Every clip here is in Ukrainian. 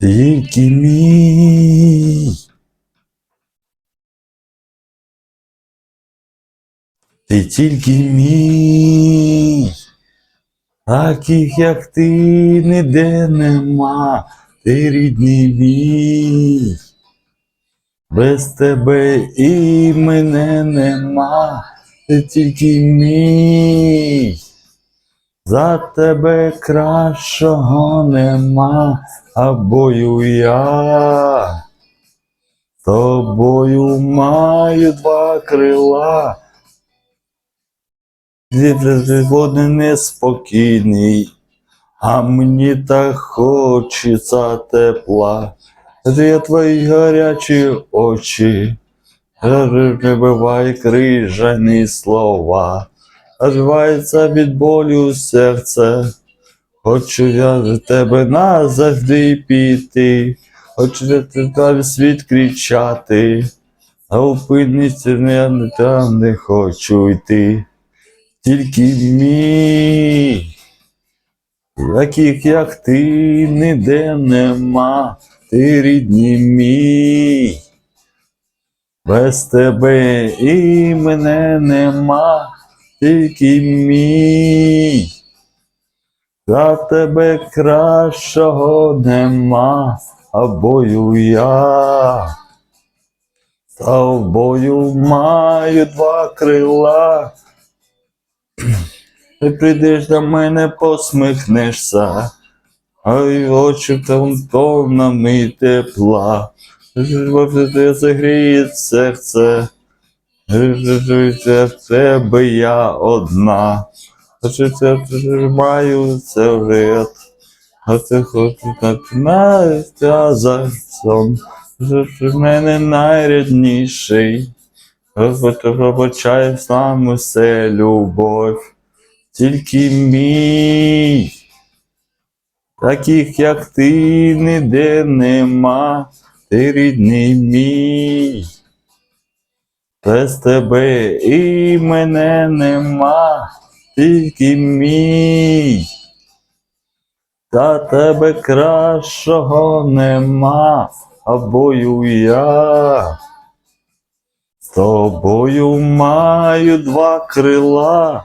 Тільки мій. Ти тільки мій. Таких, як ти, ніде нема, ти рідний мій. Без тебе і мене нема, ти тільки мій. За тебе кращого нема, а бою я. Тобою маю два крила. Води неспокійний, а мені так хочеться тепла. Я твої гарячі очі, не бувай крижані слова, Рвається від болю серце, хочу я від тебе назавжди піти, хочу я тебе світ кричати, а опиниться я там не хочу йти. Тільки мій, таких як ти ніде нема, ти рідний мій. Без тебе і мене нема, мій. За тебе кращого нема, а бою я. Та в бою маю два крила. Ти прийдеш до мене, посміхнешся, ой, очі там тонами тепла. Ти загріє серце, в тебе я одна. Маю це вряд, а ти хочеш починається за сон. В мене найрідніший, пробачає нам усе любов тільки мій. Таких, як ти, ніде нема, ти рідний мій. Без тебе і мене нема, тільки мій. Та тебе кращого нема, а я. З тобою маю два крила.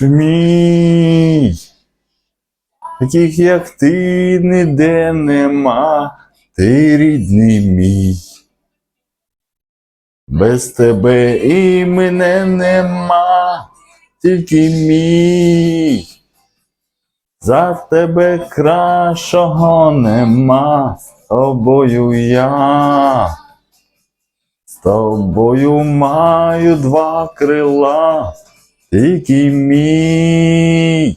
Мій. Таких, як ти, ніде нема, ти рідний мій. Без тебе і мене нема, тільки мій. За тебе кращого нема, з тобою я. З тобою маю два крила, тільки мій.